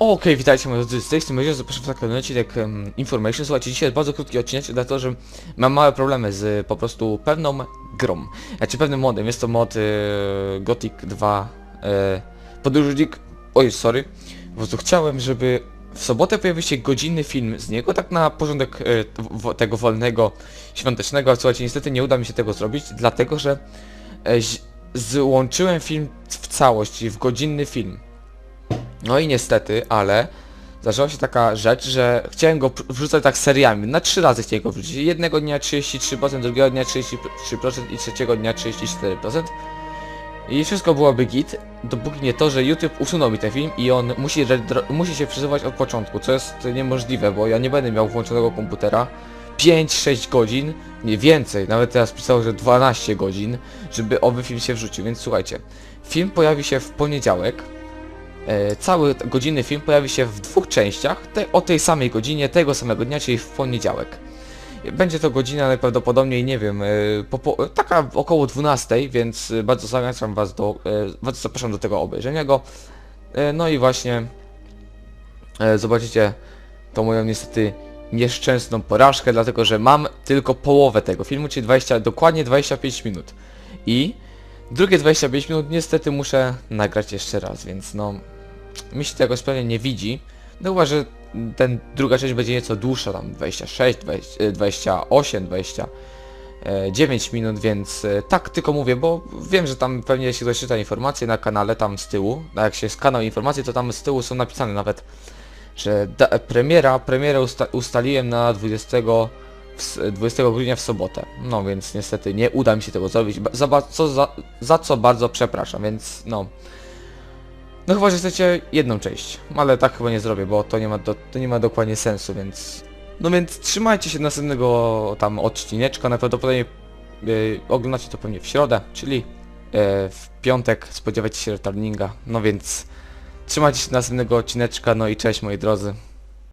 Okej, witajcie moi drodzy, z tej strony zapraszam na kolejny odcinek um, Information. Słuchajcie, dzisiaj jest bardzo krótki odcinek, dlatego że mam małe problemy z po prostu pewną grą. Znaczy pewnym modem, jest to mod e, Gothic 2 e, Podróżnik... Oj, sorry. Po prostu chciałem, żeby w sobotę pojawił się godzinny film z niego, tak na porządek e, w, tego wolnego, świątecznego, ale słuchajcie, niestety nie uda mi się tego zrobić, dlatego że ź- złączyłem film w całość, w godzinny film. No i niestety, ale zdarzyła się taka rzecz, że chciałem go wrzucać tak seriami. Na trzy razy chciałem go wrzucić. Jednego dnia 33%, drugiego dnia 33% i trzeciego dnia 34%. I wszystko byłoby git, dopóki nie to, że YouTube usunął mi ten film i on musi, musi się przesuwać od początku, co jest niemożliwe, bo ja nie będę miał włączonego komputera 5-6 godzin, nie więcej, nawet teraz pisało, że 12 godzin, żeby owy film się wrzucił, więc słuchajcie, film pojawi się w poniedziałek, E, cały godzinny film pojawi się w dwóch częściach, te, o tej samej godzinie, tego samego dnia, czyli w poniedziałek. Będzie to godzina najprawdopodobniej, nie wiem, e, po, po, taka około 12, więc e, bardzo zachęcam was do, e, bardzo zapraszam do tego obejrzenia go. E, No i właśnie e, zobaczycie tą moją niestety nieszczęsną porażkę, dlatego że mam tylko połowę tego filmu, czyli 20, dokładnie 25 minut. I drugie 25 minut niestety muszę nagrać jeszcze raz, więc no mi się tego sprawnie nie widzi. No chyba, że ten druga część będzie nieco dłuższa, tam 26, 20, e, 28, 29 minut, więc e, tak tylko mówię, bo wiem, że tam pewnie jeśli ktoś czyta informacje na kanale tam z tyłu, a jak się jest kanał informacji, to tam z tyłu są napisane nawet, że premiera, premierę usta, ustaliłem na 20, w s- 20 grudnia w sobotę. No więc niestety nie uda mi się tego zrobić, za, co, za, za co bardzo przepraszam, więc no. No chyba, że chcecie jedną część, ale tak chyba nie zrobię, bo to nie ma, do, to nie ma dokładnie sensu, więc... No więc trzymajcie się następnego tam odcineczka, najprawdopodobniej yy, oglądacie to pewnie w środę, czyli yy, w piątek spodziewajcie się returninga, no więc trzymajcie się następnego odcineczka, no i cześć moi drodzy.